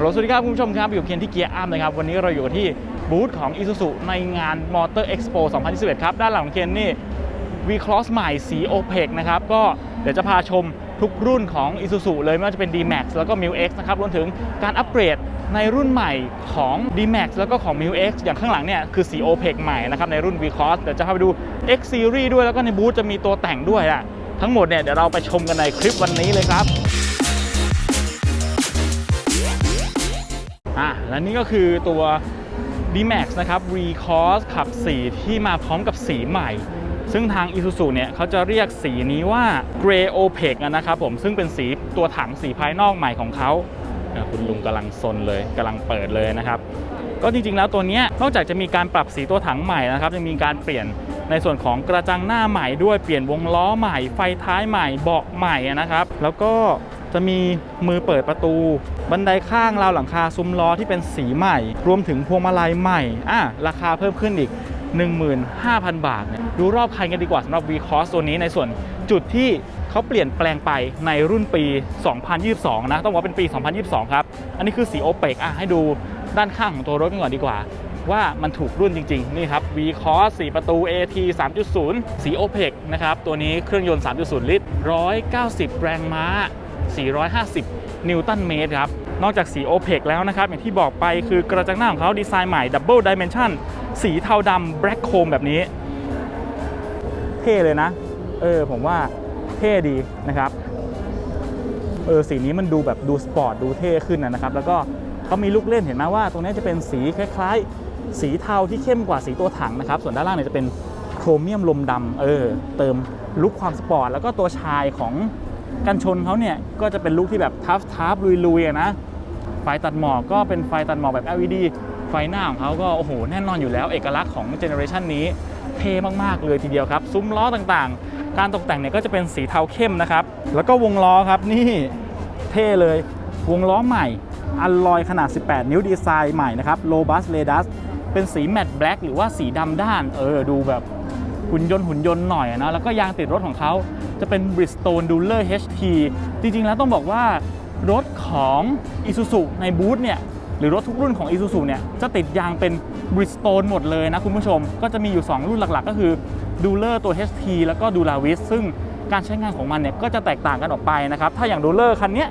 สวัสดีครับคุณผู้ชมครับ อยู่เคียนที่เกียร์อัมนะครับ วันนี้เราอยู่ที่บูธของ Isuzu ในงาน Motor Expo 2021 ครับ ด้านหลังของเคนนี่ V-Cross ใหม่สี OPEC นะครับ ก็เดี๋ยวจะพาชมทุกรุ่นของ Isuzu เลยไม่ว่าจะเป็น D-Max แล้วก็ m i x นะครับรวมถึงการอัปเกรดในรุ่นใหม่ของ D-Max แล้วก็ของ m i x อย่างข้างหลังเนี่ยคือสี OPEC ใหม่นะครับในรุ่น V-Cross เดี๋ยวจะพาไปดู X Series ด้วยแล้วก็ในบูธจะมีตัวแต่งด้วยอะทั้งหมดเนี่ยเดี๋ยวเราไปชมกันในคลิปวันนี้เลยครับ อะและนี่ก็คือตัว D-Max นะครับ V-Cross ขับ 4 ที่มาพร้อมกับสีใหม่ ซึ่งทาง Isuzu เนี่ยเขาจะเรียกสีนี้ว่า Grey Opaque นะครับผมซึ่งเป็นสีตัวถังสีภายนอกใหม่ของเขาคุณลุงกำลังซนเลยกำลังเปิดเลยนะครับ ก็จริงๆแล้วตัวนี้นอกจากจะมีการปรับสีตัวถังใหม่นะครับยังมีการเปลี่ยนในส่วนของกระจังหน้าใหม่ด้วยเปลี่ยนวงล้อใหม่ ไฟท้ายใหม่เบาะใหม่นะครับ แล้วก็ จะมีมือเปิดประตู บันไดข้างราวหลังคาซุ้มล้อที่เป็นสีใหม่ รวมถึงพวงมาลัยใหม่อะราคาเพิ่มขึ้นอีก 15,000 บาทเนี่ยดูรอบคันกันดีกว่าสำหรับ V-Cross ตัวนี้ในส่วนจุดที่เขาเปลี่ยนแปลงไปในรุ่นปี 2022 นะ ต้องบอกว่าเป็นปี 2022 ครับ อันนี้คือสีโอเปกอะให้ดูด้านข้างของตัวรถกันก่อนดีกว่า ว่ามันถูกรุ่นจริง ๆ นี่ครับ V-Cross 4 ประตู AT 3.0 สี OPEC นะครับ ตัวนี้เครื่องยนต์ 3.0 ลิตร 190 แรงม้า 450 นิวตันเมตรครับ นอกจากสี OPEC แล้วนะครับ อย่างที่บอกไปคือกระจังหน้าของเขาดีไซน์ใหม่ Double Dimension สีเทาดำ Black Chrome แบบนี้ เท่เลยนะ เออ ผมว่าเท่ดีนะครับ เออ สีนี้มันดูแบบดูสปอร์ตดูเท่ขึ้นนะนะครับ แล้วก็เขามีลูกเล่นเห็นไหมว่า ตรงนี้จะเป็นสีคล้ายๆ สีเทาที่เข้มกว่าสีตัวถังนะครับ ส่วนด้านล่างเนี่ยจะเป็นโครเมียมลมดำเออ เติมลุคความสปอร์ต แล้วก็ตัวชายของ กันชนเขาเนี่ยก็จะเป็นลุคที่แบบทัฟทัฟลุยๆนะไฟตัดหมอกก็เป็นไฟตัดหมอกแบบ LED ไฟหน้าของเขาก็โอ้โหแน่นอนอยู่แล้ว เอกลักษณ์ของเจเนอเรชันนี้เท่มากๆเลยทีเดียวครับ ซุ้มล้อต่างๆ การตกแต่งเนี่ยก็จะเป็นสีเทาเข้มนะครับ แล้วก็วงล้อครับนี่เท่เลยวงล้อใหม่อัลลอยขนาด 18 นิ้วดีไซน์ใหม่นะครับโลบัสเลดัสเป็นสีแมตต์แบล็กหรือว่าสีดำด้าน เออ ดูแบบหุ่นยนต์หุ่นยนต์หน่อยนะแล้วก็ยางติดรถของเขา จะเป็น Bridgestone Dueler HT จริงๆ แล้วต้องบอกว่ารถของ Isuzu ในบูธเนี่ยหรือรถทุกรุ่นของ Isuzu เนี่ยจะติดยางเป็น Bridgestone หมดเลยนะคุณผู้ชม ก็จะมีอยู่ 2 รุ่นหลักๆ ก็คือ Dueler ตัว HT แล้วก็ Dulavis ซึ่งการใช้งานของมันเนี่ยก็จะแตกต่างกันออกไปนะครับ ถ้าอย่าง Dueler คันนี้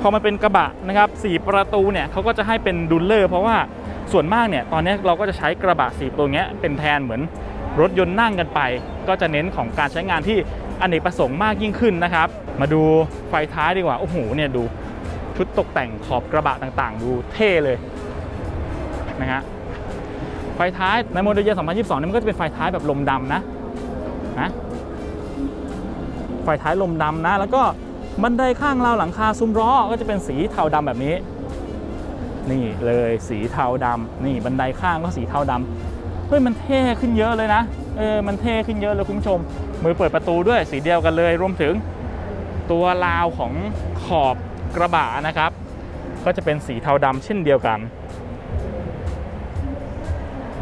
พอมันเป็นกระบะนะครับ4ประตูเนี่ยเขาก็จะให้เป็น Dueler เพราะว่าส่วนมากเนี่ยตอนนี้เราก็จะใช้กระบะ4ประตูเนี้ยเป็นแทนเหมือนรถยนต์นั่งกันไป ก็จะเน้นของการใช้งานที่ อเนกประสงค์มากยิ่งขึ้นนะครับ มาดูไฟท้ายดีกว่า โอ้โห เนี่ยดูชุดตกแต่งขอบกระบะต่างๆ ดูเท่เลยนะฮะ ไฟท้ายในโมเดลเย2022เนี่มันก็จะเป็นไฟท้ายแบบลมดำนะนะ ไฟท้ายลมดำนะ แล้วก็บันไดข้างราวหลังคาซุ้มล้อก็จะเป็นสีเทาดำแบบนี้ นี่เลยสีเทาดำนี่บันไดข้างก็สีเทาดำเฮ้ยมันเท่ขึ้นเยอะเลยนะ เออมันเท่ขึ้นเยอะเลยคุณผู้ชม มือเปิดประตูด้วยสีเดียวกันเลยรวมถึงตัวราวของขอบกระบะนะครับ ก็จะเป็นสีเทาดำเช่นเดียวกัน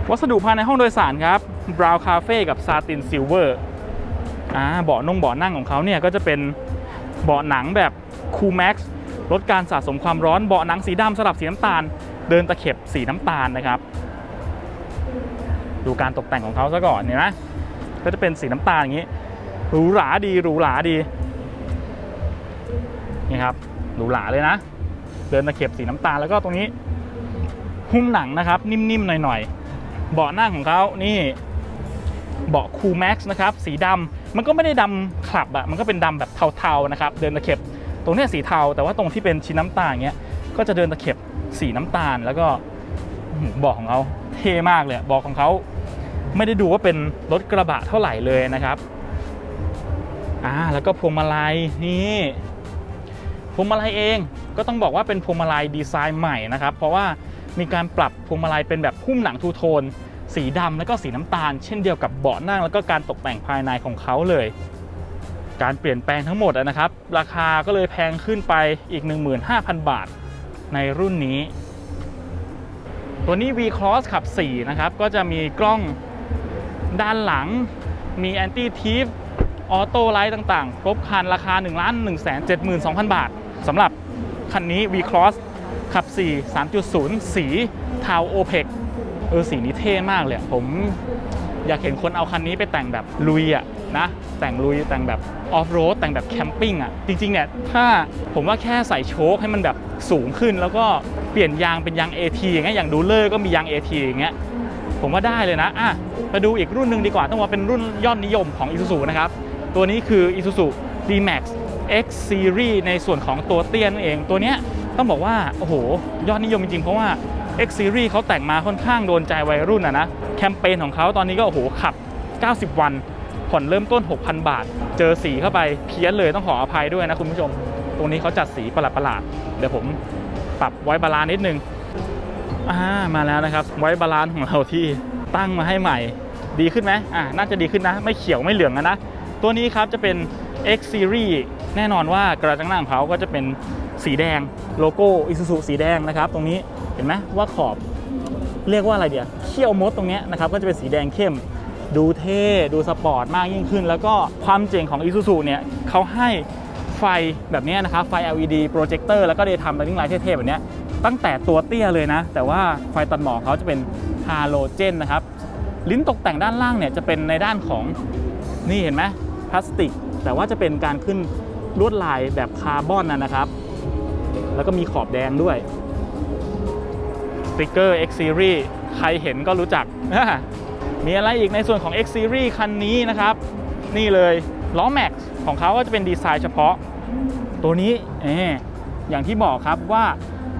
วัสดุภายในห้องโดยสารครับ Brown Cafe กับ Satin Silver อ่าเบาะนงเบาะนั่งของเขาเนี่ยก็จะเป็นเบาะหนังแบบ Cool Max ลดการสะสมความร้อนเบาะหนังสีดำสลับสีน้ำตาล เดินตะเข็บสีน้ำตาลนะครับ ดูการตกแต่งของเขาซะก่อนเห็นไหมก็จะเป็นสีน้ำตาลอย่างนี้หรูหราดีหรูหราดีนี่ครับหรูหราเลยนะ เดินตะเข็บสีน้ำตาลแล้วก็ตรงนี้ หุ้มหนังนะครับ นิ่มๆหน่อยๆเบาะนั่งของเขานี่เบาะคูลแม็กซ์นะครับสีดำมันก็ไม่ได้ดำขลับอะมันก็เป็นดำแบบเทาๆนะครับ เดินตะเข็บตรงนี้สีเทา แต่ว่าตรงที่เป็นชิ้นน้ำตาลอย่างเงี้ยก็จะเดินตะเข็บสีน้ำตาลแล้วก็อื้อหือเบาะของเขาเท่มากเลยเบาะของเขา ไม่ได้ดูว่าเป็นรถกระบะเท่าไหร่เลยนะครับอ่าแล้วก็พวงมาลัยนี่พวงมาลัยเองก็ต้องบอกว่าเป็นพวงมาลัยดีไซน์ใหม่นะครับ เพราะว่ามีการปรับพวงมาลัยเป็นแบบหุ้มหนังทูโทน สีดำแล้วก็สีน้ำตาล เช่นเดียวกับเบาะนั่งแล้วก็การตกแต่งภายในของเขาเลย การเปลี่ยนแปลงทั้งหมดนะครับ ราคาก็เลยแพงขึ้นไปอีก 15,000 บาทในรุ่นนี้ ตัวนี้ V-Cross ขับ 4 นะครับ ก็จะมีกล้อง ด้านหลังมี Anti Thief ออโต้ไลท์ต่างๆ ครบคันราคา 1 1 7 2 0 0 0 บาทสำหรับคันนี้ V-Cross ขับ 4 3.0 สีเทาโอเพกเออสีนี้เท่มากเลยผมอยากเห็นคนเอาคันนี้ไปแต่งแบบลุยอะนะแต่งลุยแต่งแบบออฟโรดแต่งแบบแคมปิ้งอะจริงๆเนี่ยถ้าผมว่าแค่ใส่โชคให้มันแบบสูงขึ้น แล้วก็เปลี่ยนยางเป็นยาง AT อย่างเงี้ยอย่างดูเลอร์ก็มียาง AT อย่างเงี้ย ผมว่าได้เลยนะอะมาดูอีกรุ่นหนึ่งดีกว่า ต้องว่าเป็นรุ่นยอดนิยมของ Isuzu นะครับ ตัวนี้คือ Isuzu D-Max X Series ในส่วนของตัวเตี้ยนั่นเอง ตัวเนี้ยต้องบอกว่า โอ้โห ยอดนิยมจริงๆ เพราะว่า X Series เขาแต่งมาค่อนข้างโดนใจวัยรุ่นอะนะ แคมเปญของเขาตอนนี้ก็โอ้โหขับ 90 วัน ผ่อนเริ่มต้น 6,000 บาท เจอสีเข้าไปเพี้ยนเลยต้องขออภัยด้วยนะคุณผู้ชม ตรงนี้เขาจัดสีประหลาดๆเดี๋ยวผมปรับไว้บาลานซ์นิดนึง อ่ามาแล้วนะครับไว้บาลานซ์ของเราที่ตั้งมาให้ใหม่ ดีขึ้นไหมอ่าน่าจะดีขึ้นนะ ไม่เขียวไม่เหลืองอะนะตัวนี้ครับจะเป็น X Series แน่นอนว่ากระจังหน้าของเขาก็จะเป็นสีแดงโลโก้ Isuzu สีแดงนะครับ ตรงนี้เห็นไหมว่าขอบเรียกว่าอะไรเดียวเขี้ยวมดตรงนี้นะครับก็จะเป็นสีแดงเข้ม ดูเท่ดูสปอร์ตมากยิ่งขึ้น แล้วก็ความเจ๋งของ Isuzu เนี่ยเขาให้ไฟแบบนี้นะครับ ไฟ LED โปรเจคเตอร์แล้วก็เดย์ทำ running light เท่ๆแบบนี้ ตั้งแต่ตัวเตี้ยเลยนะ แต่ว่าไฟตัดหมอกเขาจะเป็นฮาโลเจนนะครับ ลิ้นตกแต่งด้านล่างเนี่ยจะเป็นในด้านของนี่เห็นไหมพลาสติก แต่ว่าจะเป็นการขึ้นลวดลายแบบคาร์บอนนะนะครับ แล้วก็มีขอบแดงด้วยสติกเกอร์ X Series ใครเห็นก็รู้จัก มีอะไรอีกในส่วนของ X Series คันนี้นะครับ นี่เลยล้อแม็กซ์ของเขาก็จะเป็นดีไซน์เฉพาะ ตัวนี้เอออย่างที่บอกครับว่า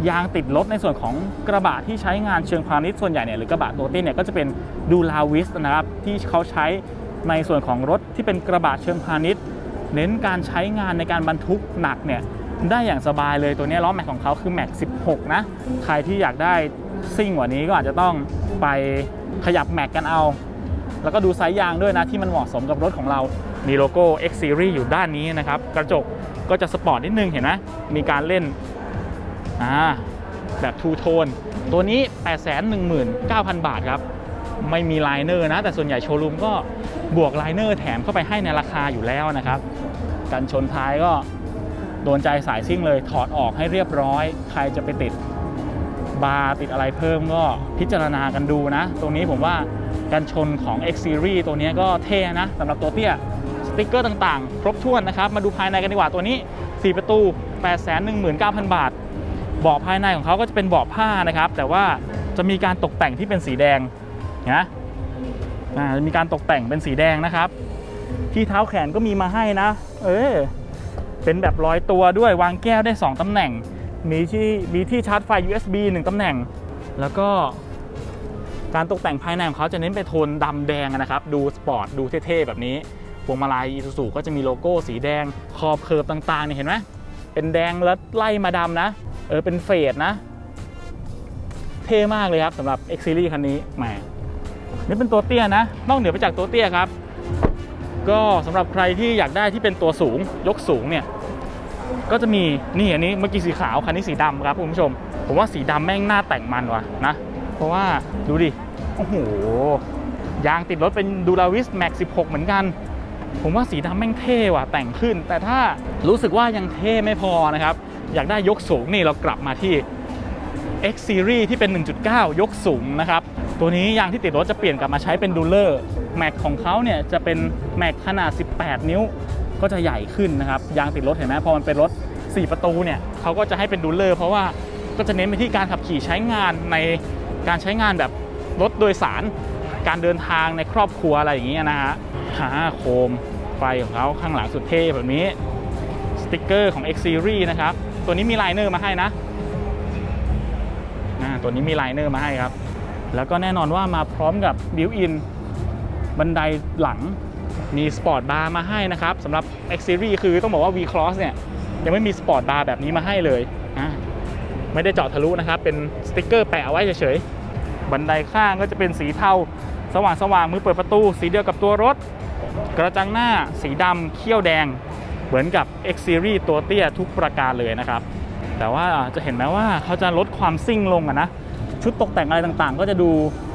ยางติดรถในส่วนของกระบะที่ใช้งานเชิงพาณิชย์ส่วนใหญ่เนี่ยหรือกระบะตัวเตี้ยเนี่ยก็จะเป็นดูลาวิสนะครับที่เขาใช้ในส่วนของรถที่เป็นกระบะเชิงพาณิชย์ เน้นการใช้งานในการบรรทุกหนักเนี่ยได้อย่างสบายเลยตัวนี้ล้อแม็กของเขาคือแม็ก16 นะ ใครที่อยากได้ซิ่งกว่านี้ก็อาจจะต้องไปขยับแม็กกันเอา แล้วก็ดูไซส์ยางด้วยนะที่มันเหมาะสมกับรถของเรา มีโลโก้ X Series อยู่ด้านนี้นะครับ กระจกก็จะสปอร์ตนิดนึงเห็นไหมมีการเล่น อ่าแบบทูโทนตัวนี้ 819,000 บาทครับ ไม่มีไลเนอร์นะ แต่ส่วนใหญ่โชว์รูมก็บวกไลเนอร์แถมเข้าไปให้ในราคาอยู่แล้วนะครับ กันชนท้ายก็โดนใจสายซิ่งเลยถอดออกให้เรียบร้อย ใครจะไปติดบาร์ติดอะไรเพิ่มก็พิจารณากันดูนะ ตรงนี้ผมว่ากันชนของ X Series ตัวนี้ก็เท่นะสำหรับตัวเตี้ยสติกเกอร์ต่างๆ ครบถ้วนนะครับ มาดูภายในกันดีกว่าตัวนี้ 4 ประตู 819,000 บาท เบาะภายในของเขาก็จะเป็นเบาะผ้านะครับ แต่ว่าจะมีการตกแต่งที่เป็นสีแดงนะอ่ามีการตกแต่งเป็นสีแดงนะครับ ที่เท้าแขนก็มีมาให้นะ เออเป็นแบบร้อยตัวด้วยวางแก้วได้ 2ตำแหน่ง มีที่มีที่ชาร์จไฟ USB 1ตำแหน่ง แล้วก็การตกแต่งภายในของเขาจะเน้นไปโทนดำแดงนะครับ ดูสปอร์ต ดูเท่ๆ แบบนี้พวงมาลัยอีซูซูก็จะมีโลโก้สีแดง ขอบเคิร์ฟต่างๆเนี่ยเห็นไหมเป็นแดงแล้วไล่มาดำนะ เออเป็นเฟดนะ เท่มากเลยครับสำหรับ X Series คันนี้แหมนี่เป็นตัวเตี้ยนะ นอกเหนือไปจากตัวเตี้ยครับ ก็สำหรับใครที่อยากได้ที่เป็นตัวสูงยกสูงเนี่ย ก็จะมีนี่อันนี้เมื่อกี้สีขาวคันนี้สีดำครับคุณผู้ชม ผมว่าสีดำแม่งหน้าแต่งมันว่ะนะ เพราะว่าดูดิ โอ้โห ยางติดรถเป็นดูราวิสแม็ก16 เหมือนกัน ผมว่าสีดำแม่งเท่ว่ะแต่งขึ้น แต่ถ้ารู้สึกว่ายังเท่ไม่พอนะครับ อยากได้ยกสูงนี่เรากลับมาที่ X Series ที่เป็น 1.9 ยกสูงนะครับ ตัวนี้ยางที่ติดรถจะเปลี่ยนกลับมาใช้เป็นดูเลอร์แม็กของเขาเนี่ยจะเป็นแม็กขนาด 18 นิ้วก็จะใหญ่ขึ้นนะครับ ยางติดรถเห็นไหมพอมันเป็นรถ 4 ประตูเนี่ยเขาก็จะให้เป็นดูเลอร์เพราะว่าก็จะเน้นไปที่การขับขี่ใช้งานในการใช้งานแบบรถโดยสาร การเดินทางในครอบครัวอะไรอย่างเงี้ยนะฮะหาโคมไฟของเขาข้างหลังสุดเท่แบบนี้สติกเกอร์ของ X Series นะครับ ตัวนี้มีไลเนอร์มาให้นะตัวนี้มีไลเนอร์มาให้ครับ แล้วก็แน่นอนว่ามาพร้อมกับบิวอินบันไดหลังมีสปอร์ตบาร์มาให้นะครับสำหรับ X Series คือต้องบอกว่า V Cross เนี่ย ยังไม่มีสปอร์ตบาร์แบบนี้มาให้เลยไม่ได้เจาะทะลุนะครับ เป็นสติกเกอร์แปะเอาไว้เฉยๆ บันไดข้างก็จะเป็นสีเทาสว่างสว่างๆมือเปิดประตู สีเดียวกับตัวรถ กระจังหน้าสีดำเขี้ยวแดง เหมือนกับ X Series ตัวเตี้ยทุกประการเลยนะครับ แต่ว่าจะเห็นไหมว่าเขาจะลดความซิ่งลงนะ ชุดตกแต่งอะไรต่างๆ ก็จะดู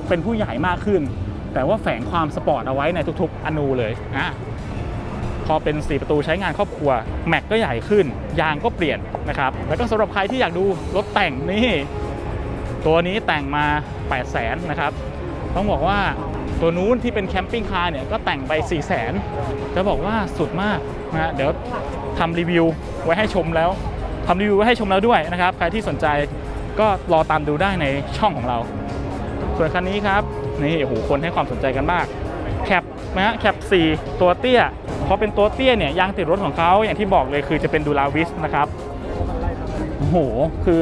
เป็นผู้ใหญ่มากขึ้น แต่ว่าแฝงความสปอร์ตเอาไว้ในทุกๆ อนูเลยอะพอเป็น 4 ประตูใช้งานครอบครัว แม็กก็ใหญ่ขึ้น ยางก็เปลี่ยนนะครับ แล้วก็สำหรับใครที่อยากดูรถแต่งนี่ ตัวนี้แต่งมา 8 0 0แสนนะครับ ต้องบอกว่า ตัวนู้นที่เป็นแคมปิ้งคาร์เนี่ยก็แต่งไป 4 0 0แสนจะบอกว่าสุดมากนะฮะเดี๋ยวทำรีวิวไว้ให้ชมแล้วทำรีวิวไว้ให้ชมแล้วด้วยนะครับ ใครที่สนใจก็รอตามดูได้ในช่องของเรา ส่วนคันนี้ครับนี่โอ้โหคนให้ความสนใจกันมากแคปนะฮะแคป 4 ตัวเตี้ยพอเป็นตัวเตี้ยเนี่ยยางติดรถของเขาอย่างที่บอกเลยคือจะเป็นดูลาวิสนะครับโอ้โหคือ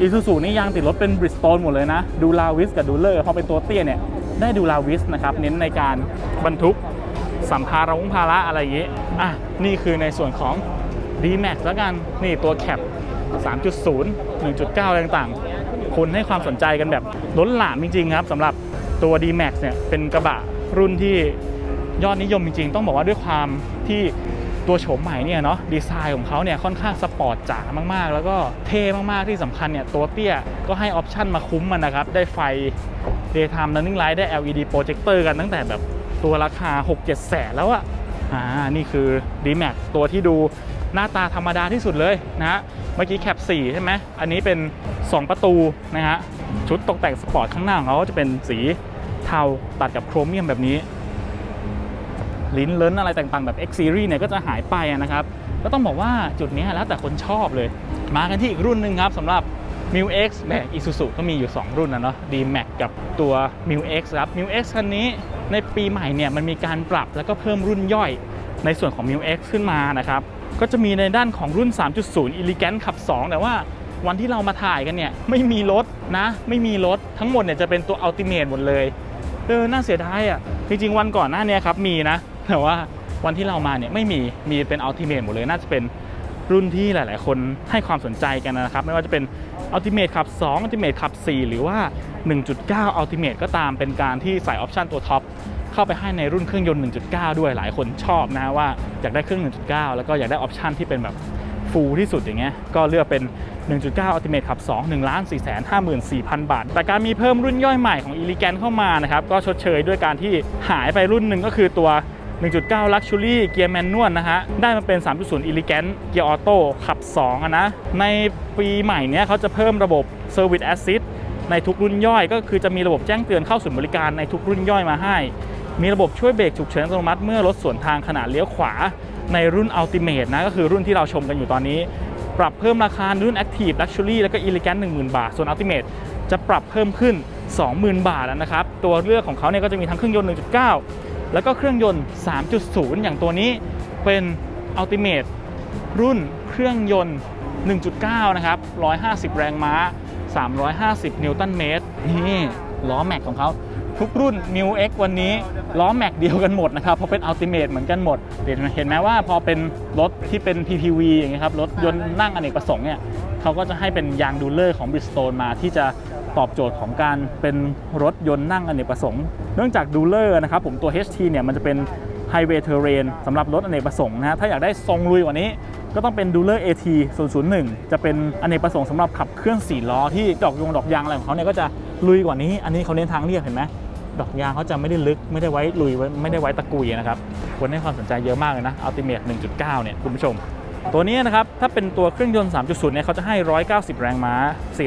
อีซูซูนี่ยางติดรถเป็นบริสโตนหมดเลยนะ ดูลาวิสกับดูเลอร์พอเป็นตัวเตี้ยเนี่ย ได้ดูลาวิสนะครับเน้นในการบรรทุกสัมภาระวงภาระอะไรอย่างนี้อะนี่คือในส่วนของ D-Max แล้วกันนี่ตัวแคป3.0 1.9 อะไรต่างๆ คนให้ความสนใจกันแบบล้นหลามจริงๆครับสำหรับตัว D-Max เนี่ยเป็นกระบะรุ่นที่ยอดนิยมจริงๆ ต้องบอกว่าด้วยความที่ ตัวโฉมใหม่เนี่ยเนาะดีไซน์ของเขาเนี่ยค่อนข้างสปอร์ตจ๋ามากๆ แล้วก็เท่มากๆที่สำคัญเนี่ยตัวเตี้ยก็ให้ออปชั่นมาคุ้มมันนะครับ ได้ไฟ Daytime Running Light ได้ LED Projector กันตั้งแต่แบบตัวราคา 6-7 แสนแล้วอะอ่านี่คือ D-Max ตัวที่ดูหน้าตาธรรมดาที่สุดเลยนะฮะเมื่อกี้แคป 4 ใช่ไหมอันนี้เป็น 2 ประตูนะฮะชุดตกแต่งสปอร์ตข้างหน้าของเขาจะเป็นสีเทาตัดกับโครเมียมแบบนี้ ลิ้นเลิ้นอะไรต่างๆแบบ X Series เนี่ยก็จะหายไปนะครับ ก็ต้องบอกว่าจุดเนี้ยแล้วแต่คนชอบเลย มากันที่อีกรุ่นหนึ่งครับสำหรับ m i l X แหม Isuzu ก็มีอยู่ 2 รุ่นนะเนาะ D-Max กับตัว m i l X ครับ m i l X คันนี้ในปีใหม่เนี่ยมันมีการปรับแล้วก็เพิ่มรุ่นย่อยในส่วนของ m i l X ขึ้นมานะครับ ก็จะมีในด้านของรุ่น 3.0 Elegant ขับ 2 แต่ว่าวันที่เรามาถ่ายกันเนี่ยไม่มีรถนะ ไม่มีรถทั้งหมดเนี่ยจะเป็นตัว Ultimate หมดเลยเออน่าเสียดายอะจริงๆวันก่อนหน้าเนี้ครับมีนะ แต่ว่าวันที่เรามาเนี่ยไม่มีมีเป็นอัลติเม e หมดเลยน่าจะเป็นรุ่นที่หลาย ๆ คนให้ความสนใจกันนะครับ ไม่ว่าจะเป็นอัลติเม e ขับ2อัลติเม e ขับ4 หรือว่า 1.9อัลติเม e ก็ตามเป็นการที่ใส่ออปชันตัวท็อปเข้าไปให้ในรุ่นเครื่องยนต์ 1.9 ด้วยหลายคนชอบนะว่าอยากได้เครื่อง 1.9 แล้วก็อยากได้ออปชันที่เป็นแบบฟูลที่สุดอย่างเงี้ยก็เลือกเป็น 1.9 Ultimate ขับ 2 1 4 5 4 0 0 0 บาท แต่การมีเพิ่มรุ่นย่อยใหม่ของ e l e g a n t เข้ามานะครับก็ชดเชยด้วยการที่หายไปรุ่นหนึ่งก็คือตัว 1.9 Luxury Gear Manual นะฮะ ได้มาเป็น 3.0 Elegant Gear Auto ขับ 2อะนะ ในปีใหม่เนี้ยเขาจะเพิ่มระบบ Service Assist ในทุกรุ่นย่อย ก็คือจะมีระบบแจ้งเตือนเข้าศูนย์บริการในทุกรุ่นย่อยมาให้ มีระบบช่วยเบรกฉุกเฉินอัตโนมัติเมื่อรถสวนทางขณะเลี้ยวขวา ในรุ่น Ultimate นะก็คือรุ่นที่เราชมกันอยู่ตอนนี้ ปรับเพิ่มราคารุ่น Active Luxury แล้วก็ Elegant 10,000 บาท ส่วน Ultimate จะปรับเพิ่มขึ้น 20,000 บาทนะครับตัวเลือกของเขาเนี่ยก็จะมีทั้งเครื่องยนต์ 1.9 แล้วก็เครื่องยนต์ 3.0 อย่างตัวนี้เป็น Ultimate รุ่นเครื่องยนต์ 1.9 นะครับ 150 แรงม้า 350 นิวตันเมตร นี่ล้อแม็กของเขา ทุกรุ่น m i u X วันนี้ล้อแม็กเดียวกันหมดนะครับเพราะเป็น Ultimate เหมือนกันหมด เห็นไหมว่าพอเป็นรถที่เป็น PPV อย่างเงี้ยครับรถยนต์นั่งอเนกประสงค์เนี่ยเขาก็จะให้เป็นยางดูเลอร์ของ Bridgestone มาที่จะตอบโจทย์ของการเป็นรถยนต์นั่งอเนกประสงค์ เนื่องจากดูเลอร์นะครับผมตัว HT เนี่ยมันจะเป็น Highway Terrain สำหรับรถอเนกประสงค์นะถ้าอยากได้ทรงลุยกว่านี้ ก็ต้องเป็น Dueler AT 001 จะเป็นอเนกประสงค์สำหรับขับเคลื่อน4ล้อที่ดอกยงดอกยางอะไรของเขาเนี่ยก็จะลุยกว่านี้ อันนี้เขาเน้นทางเรียบเห็นไหม ดอกยางเขาจะไม่ได้ลึกไม่ได้ไว้ลุยไว้ไม่ได้ไว้ตะกุยนะครับคนให้ความสนใจเยอะมากเลยนะ Ultimate 1.9 เนี่ยคุณผู้ชม ตัวนี้นะครับ ถ้าเป็นตัวเครื่องยนต์ 3.0 เนี่ยเขาจะให้ 190 แรงม้า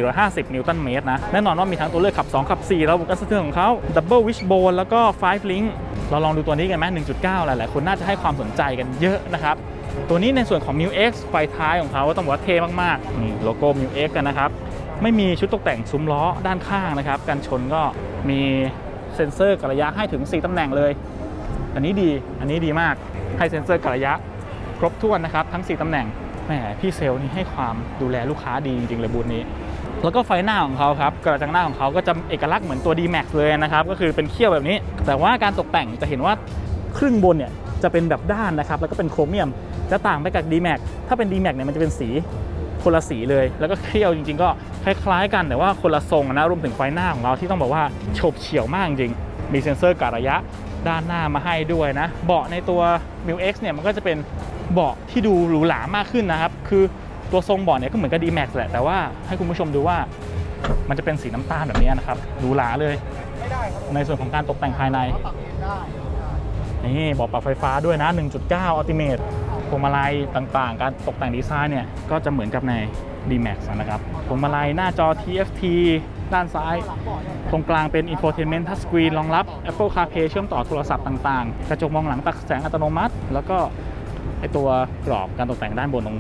450 นิวตันเมตรนะ แน่นอนว่ามีทั้งตัวเลือกขับ 2 ขับ 4 ระบบการสะเทือนของเขา Double Wishbone แล้วก็ 5 Link เราลองดูตัวนี้กันไหม1.9 หลายๆคนน่าจะให้ความสนใจกันเยอะนะครับตัวนี้ในส่วนของ m i u X ไฟท้ายของเขาต้องบอกว่าเท่มากๆนี่โลโก้ m i u X กันนะครับไม่มีชุดตกแต่งซุ้มล้อด้านข้างนะครับ กันชนก็มี เซ็นเซอร์กระยะให้ถึง 4 ตำแหน่งเลย อันนี้ดี อันนี้ดีมาก ให้เซ็นเซอร์กระยะ ครบถ้วนนะครับ ทั้ง 4 ตำแหน่ง แหม พี่เซลล์นี่ให้ความดูแลลูกค้าดีจริงๆเลยบูธนี้ แล้วก็ไฟหน้าของเขาครับ กระจังหน้าของเขาก็จะเอกลักษณ์เหมือนตัว D-Max เลยนะครับ ก็คือเป็นเขี้ยวแบบนี้ แต่ว่าการตกแต่งจะเห็นว่าครึ่งบนเนี่ยจะเป็นแบบด้านนะครับ แล้วก็เป็นโครเมียม จะต่างไปกับ D-Max ถ้าเป็น D-Max เนี่ยมันจะเป็นสี คนละสีเลย แล้วก็เขี้ยวจริง ๆ ก็คล้ายๆ กันแต่ว่าคนละทรงนะรวมถึงไฟหน้าของเราที่ต้องบอกว่าโฉบเฉี่ยวมากจริงมีเซ็นเซอร์กะระยะด้านหน้ามาให้ด้วยนะ เบาะในตัว m i l X เนี่ยมันก็จะเป็นเบาะที่ดูหรูหรามากขึ้นนะครับ คือตัวทรงเบาะเนี่ยก็เหมือนกับ D-Max แหละ แต่ว่าให้คุณผู้ชมดูว่ามันจะเป็นสีน้ำตาลแบบนี้นะครับหรูหราเลยในส่วนของการตกแต่งภายใน นี่เบอกปรับไฟฟ้าด้วยนะ 1.9 Ultimate พวงมาลัยต่างๆ การตกแต่งดีไซน์เนี่ยก็จะเหมือนกับใน D-Max นะครับพวงมาลัยหน้าจอ TFT ด้านซ้าย ตรงกลางเป็น Infotainment Touchscreen รองรับ Apple CarPlay เชื่อมต่อโทรศัพท์ต่างๆ กระจกมองหลังตัดแสงอัตโนมัติ แล้วก็ไอตัวกรอบการตกแต่งด้านบนตรง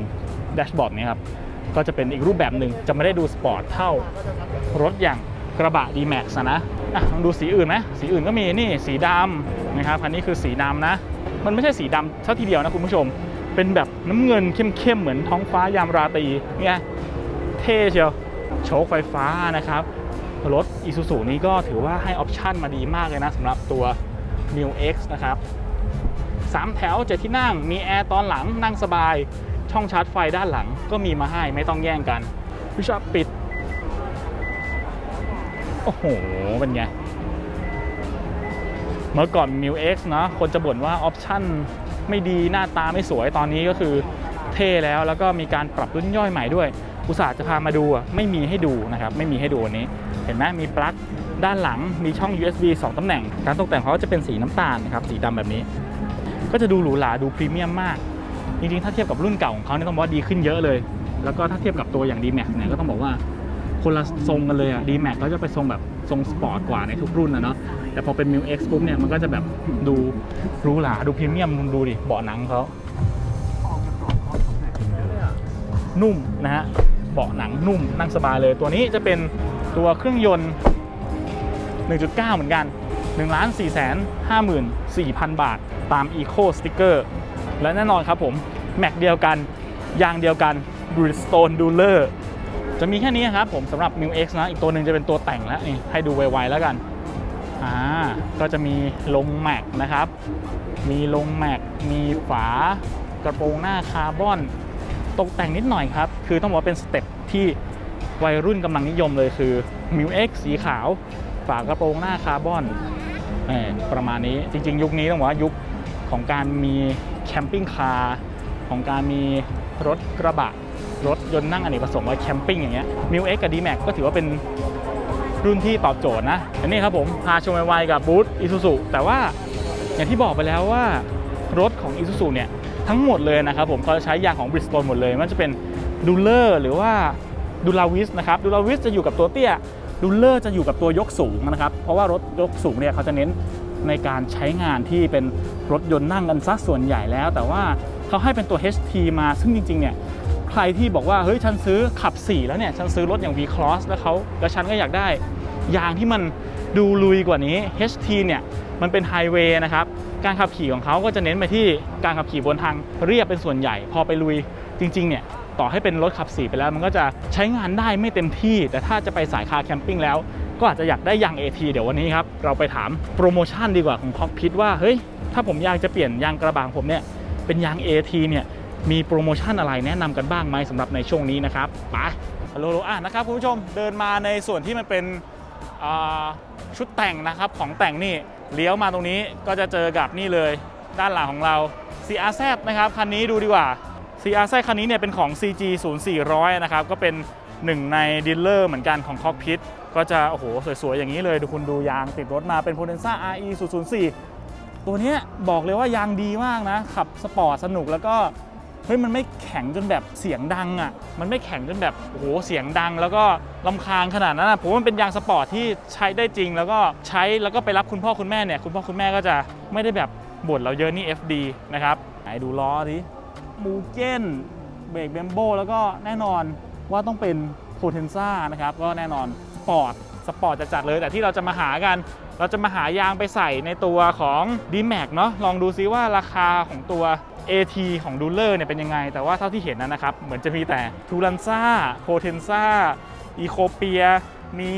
แดชบอร์ดนี่ครับก็จะเป็นอีกรูปแบบหนึ่งจะไม่ได้ดูสปอร์ตเท่ารถอย่างกระบะ D-Max นะอะลองดูสีอื่นไหมสีอื่นก็มีนี่สีดำนะครับอันนี้คือสีดำนะ มันไม่ใช่สีดำเท่าทีเดียวนะคุณผู้ชม เป็นแบบน้ำเงินเข้มๆเหมือนท้องฟ้ายามราตรีเนี่ยเท่เชียวโชคไฟฟ้านะครับรถ Isuzu นี้ก็ถือว่าให้ออปชั่นมาดีมากเลยนะสำหรับตัว New X นะครับ3แถวเจ็ดที่นั่งมีแอร์ตอนหลังนั่งสบาย ช่องชาร์จไฟด้านหลังก็มีมาให้ไม่ต้องแย่งกันพิชาปิด โอ้โห เป็นไง เมื่อก่อน m ิ X นะคนจะบ่นว่าออปชั่น ไม่ดีหน้าตาไม่สวยตอนนี้ก็คือเท่แล้วแล้วก็มีการปรับรุ่นย่อยใหม่ด้วย อุตส่าห์จะพามาดูไม่มีให้ดูนะครับไม่มีให้ดูวันนี้ เห็นไหมมีปลั๊กด้านหลังมีช่อง USB 2 ตำแหน่ง การตกแต่งเขาจะเป็นสีน้ำตาลนะครับสีดำแบบนี้ ก็จะดูหรูหราดูพรีเมียมมาก จริงๆ ถ้าเทียบกับรุ่นเก่าของเขาเนี่ยต้องบอกว่าดีขึ้นเยอะเลย แล้วก็ถ้าเทียบกับตัวอย่าง D-Max เนี่ยก็ต้องบอกว่า คนละทรงกันเลยอะ D-Max ก็จะไปทรงแบบทรงสปอร์ตกว่าในทุกรุ่นนะเนาะแต่พอเป็น m ิ X ปุ๊บเนี่ยมันก็จะแบบดูหรูหราดูพรีเมียมดูดิเบาะหนังเขานุ่มนะฮะเบาะหนังนุ่มนั่งสบายเลย ตัวนี้จะเป็นตัวเครื่องยนต์ 1.9 เหมือนกัน 1 4 5 4 0 0 0 บาท ตาม Eco Sticker และแน่นอนครับผม แม็กเดียวกัน ยางเดียวกัน Bridgestone Dueler จะมีแค่นี้ครับผมสำหรับ m ิ X นะ อีกตัวหนึ่งจะเป็นตัวแต่งแล้วนี่ให้ดูไวๆแล้วกันอ่าก็จะมีลงแม็กนะครับ มีลงแม็กมีฝากระโปรงหน้าคาร์บอน ตกแต่งนิดหน่อยครับ คือต้องบอกว่าเป็นสเต็ปที่วัยรุ่นกำลังนิยมเลยคือ m ิ X สีขาว ฝากระโปรงหน้าคาร์บอนประมาณนี้จริง ๆ ยุคนี้ต้องบอกว่ายุคของการมีแคมปิ้งคาร์ของการมี รถกระบะ รถยนต์นั่งอเนกประสงค์ไว้แคมปิ้งอย่างเงี้ย m ิ X กับ D-Max ก็ถือว่าเป็นรุ่นที่ตอบโจทย์นะ อันนี้ครับผม พาชมไวๆกับบูธ Isuzu แต่ว่าอย่างที่บอกไปแล้วว่ารถของ Isuzu เนี่ย ทั้งหมดเลยนะครับผมเขาจะใช้ยางของ Bridgestone หมดเลยมันจะเป็นดูเลอร์หรือว่าดูลาวิสนะครับดูลาวิสจะอยู่กับตัวเตี้ยดูเลอร์จะอยู่กับตัวยกสูงนะครับ เพราะว่ารถยกสูงเนี่ยเขาจะเน้นในการใช้งานที่เป็นรถยนต์นั่งกันซะส่วนใหญ่แล้ว แต่ว่า เขาให้เป็นตัว HT มาซึ่งจริงๆเนี่ยใครที่บอกว่าเฮ้ยฉันซื้อขับ 4 แล้วเนี่ยฉันซื้อรถอย่าง V-Cross แล้วเขาแล้วฉันก็อยากได้ ยางที่มันดูลุยกว่านี้ HT เนี่ยมันเป็นไฮเวย์นะครับการขับขี่ของเขาก็จะเน้นไปที่การขับขี่บนทางเรียบเป็นส่วนใหญ่ พอไปลุยจริงๆเนี่ยต่อให้เป็นรถขับ4ไปแล้วมันก็จะใช้งานได้ไม่เต็มที่ แต่ถ้าจะไปสายคาแคมปิ้งแล้ว ก็อาจจะอยากได้ยาง AT เดี๋ยววันนี้ครับ เราไปถามโปรโมชั่นดีกว่าของคอกพิทว่า เฮ้ย ถ้าผมอยากจะเปลี่ยนยางกระบะของผมเนี่ย เป็นยาง AT เนี่ยมีโปรโมชั่นอะไรแนะนำกันบ้างไหมสำหรับในช่วงนี้นะครับไปฮัลโหลอะนะครับคุณผู้ชมเดินมาในส่วนที่มันเป็นชุดแต่งนะครับของแต่งนี่เลี้ยวมาตรงนี้ก็จะเจอกับนี่เลยด้านหลังของเรา CRZ นะครับคันนี้ดูดีกว่า CRZ คันนี้เนี่ยเป็นของ CG 0400นะครับก็เป็นหนึ่งในดีลเลอร์เหมือนกันของ Cockpit ก็จะโอ้โหสวยๆอย่างนี้เลยดูคุณดูยางติดรถมาเป็น Potenza RE 004 ตัวนี้บอกเลยว่ายางดีมากนะ ขับสปอร์ตสนุกแล้วก็เฮ้ยมันไม่แข็งจนแบบเสียงดังอะ่ะ มันไม่แข็งจนแบบโอ้โหเสียงดัง แล้วก็ลำคาญขนาดนั้นอะผมว่ามันเป็นยางสปอร์ตที่ใช้ได้จริง แล้วก็ใช้แล้วก็ไปรับคุณพ่อคุณแม่เนี่ยคุณพ่อคุณแม่ก็จะไม่ได้แบบบ่นเราเยอะนี่ FD นะครับไหนดูล้อดิมูเก้นเบรกเบมโบแล้วก็แน่นอนว่าต้องเป็นโพเทนซ่านะครับก็แน่นอนสปอร์ตสปอร์ตจะจัดเลยแต่ที่เราจะมาหากัน เราจะมาหายางไปใส่ในตัวของ d m a x เนาะลองดูซิว่าราคาของตัว AT ของดูเลอร์เนี่ยเป็นยังไง แต่ว่าเท่าที่เห็นนะนะครับ เหมือนจะมีแต่ทูรันซ่าโพเทนซ่าอีโคเปียมี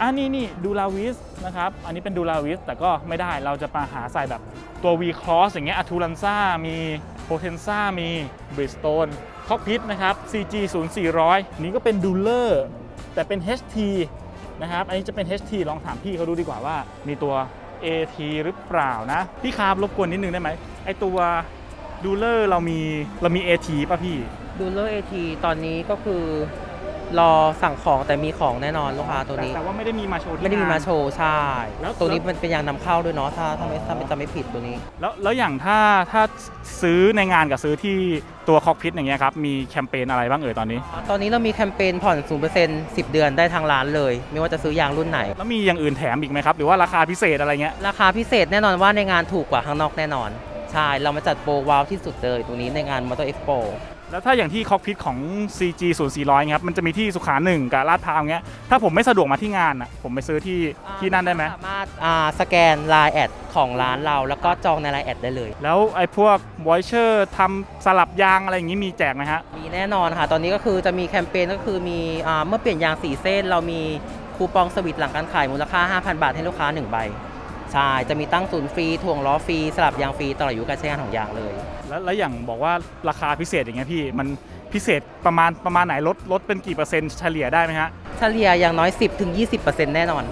อะนี่นี่ดูลาวิสนะครับ อันนี้เป็นดูลาวิสแต่ก็ไม่ได้เราจะมาหาใส่แบบตัว V Cross อย่างเงี้ยอะทูรันซ่ามีโพเทนซ่ามีบริสโตนคอกพิทนะครับ CG 0400นี้ก็เป็นดูเลอร์แต่เป็น HT นะครับ อันนี้จะเป็น HT ลองถามพี่เขาดูดีกว่าว่า มีตัว AT หรือเปล่านะ พี่คาบรบกวนนิดนึงได้ไหมไอตัวดูเลอร์เรามีเรามี AT ป่ะพี่ ดูเลอร์เอทีตอนนี้ก็คือ รอสั่งของแต่มีของแน่นอนลูกค้าตัวนี้ แต่ว่าไม่ได้มีมาโชว์ที่ไม่ได้มีงน มาโชว์ใช่ แล้วตัวนี้มันเป็นยางนำเข้าด้วยเนาะถ้าถ้าไม่ถ้าไม่จำไม่ผิดตัวนี้ แล้วแล้วอย่างถ้าถ้าซื้อในงานกับซื้อที่ตัวคอกพิทอย่างเงี้ยครับมีแคมเปญอะไรบ้างเอ่ยตอนนี้ ตอนนี้เรามีแคมเปญผ่อน 0% 10 เดือนได้ทางร้านเลย ไม่ว่าจะซื้อยางรุ่นไหน แล้วมีอย่างอื่นแถมอีกไหมครับ หรือว่าราคาพิเศษอะไรเงี้ยราคาพิเศษแน่นอนว่าในงานถูกกว่าข้างนอกแน่นอน ใช่ เรามาจัดโปรว้าวที่สุดเลยตัวนี้ในงาน Motor Expo แล้วถ้าอย่างที่คอกพิทของ CG 0 4 0 0ครับมันจะมีที่สุขาหนึ่งกับลาดพร้าวเงี้ยถ้าผมไม่สะดวกมาที่งานอะผมไปซื้อที่ที่นั่นได้ไหมสามารถอ่าสแกน Line แอดของร้านเรา แล้วก็จองใน Line แอดได้เลย แล้วไอ้พวกวอยเชอร์ทำสลับยางอะไรอย่างงี้มีแจกไหมฮะ มีแน่นอนค่ะ ตอนนี้ก็คือจะมีแคมเปญก็คือมีอ่าเมื่อเปลี่ยนยางสีเส้น เรามีคูปองสวิตหลังการขายมูลค่า 5,000 บาทให้ลูกค้า 1 ใบใช่จะมีตั้งศูนย์ฟรีถ่วงล้อฟรีสลับยางฟรีตลอดอายุการใช้งานของยางเลย แล้วแล้วอย่างบอกว่าราคาพิเศษอย่างเงี้ยพี่มันพิเศษประมาณประมาณไหนลดลดเป็นกี่เปอร์เซ็นต์เฉลี่ยได้ไหมฮะเฉลี่ยอย่างน้อย 10-20%แน่นอน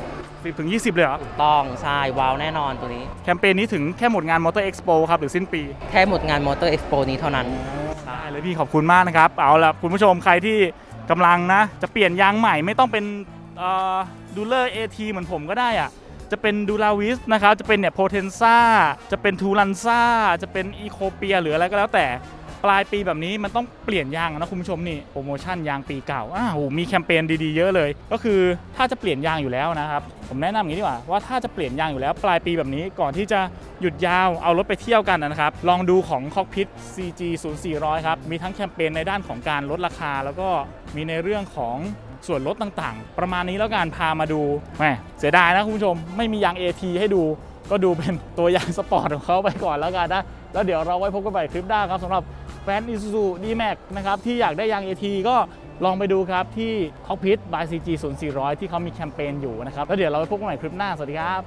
สิบถึงยี่สิบเลยเหรอ ต้องใช่ว้าวแน่นอนตัวนี้ แคมเปญนี้ถึงแค่หมดงานมอเตอร์เอ็กซ์โปครับ หรือสิ้นปี แค่หมดงาน Motor Expo นี้เท่านั้นได้เลยพี่ขอบคุณมากนะครับ เอาละคุณผู้ชมใครที่กำลังนะ จะเปลี่ยนยางใหม่ไม่ต้องเป็นดูเลอร์เอทีเหมือนผมก็ได้อะ จะเป็นดูลาวิสนะครับ จะเป็นเนี่ยโพเทนซ่า จะเป็นทูลันซ่า จะเป็นอีโคเปียหรืออะไรก็แล้วแต่ปลายปีแบบนี้มันต้องเปลี่ยนยางนะคุณผู้ชมนี่โปรโมชั่นยางปีเก่าอ้าวโหมีแคมเปญดีๆเยอะเลย ก็คือถ้าจะเปลี่ยนยางอยู่แล้วนะครับ ผมแนะนำอย่างนี้ดีกว่าว่าถ้าจะเปลี่ยนยางอยู่แล้ว ปลายปีแบบนี้ก่อนที่จะหยุดยาวเอารถไปเที่ยวกันนะครับ ลองดูของ Cockpit CG 0 4 0 0ครับมีทั้งแคมเปญในด้านของการลดราคา แล้วก็มีในเรื่องของ ส่วนลดต่างๆ ประมาณนี้แล้วกันพามาดูแหมเสียดายนะคุณผู้ชมไม่มียาง AT ให้ดู ก็ดูเป็นตัวยางสปอร์ตของเขาไปก่อนแล้วกันนะแล้วเดี๋ยวเราไว้พบกันใหม่คลิปหน้าครับสำหรับแฟน Isuzu D-Max นะครับที่อยากได้ยาง AT ก็ลองไปดูครับที่ Cockpit by CG 0 4 0 0ที่เขามีแคมเปญอยู่นะครับแล้วเดี๋ยวเราไว้พบกันใหม่คลิปหน้าสวัสดีครับ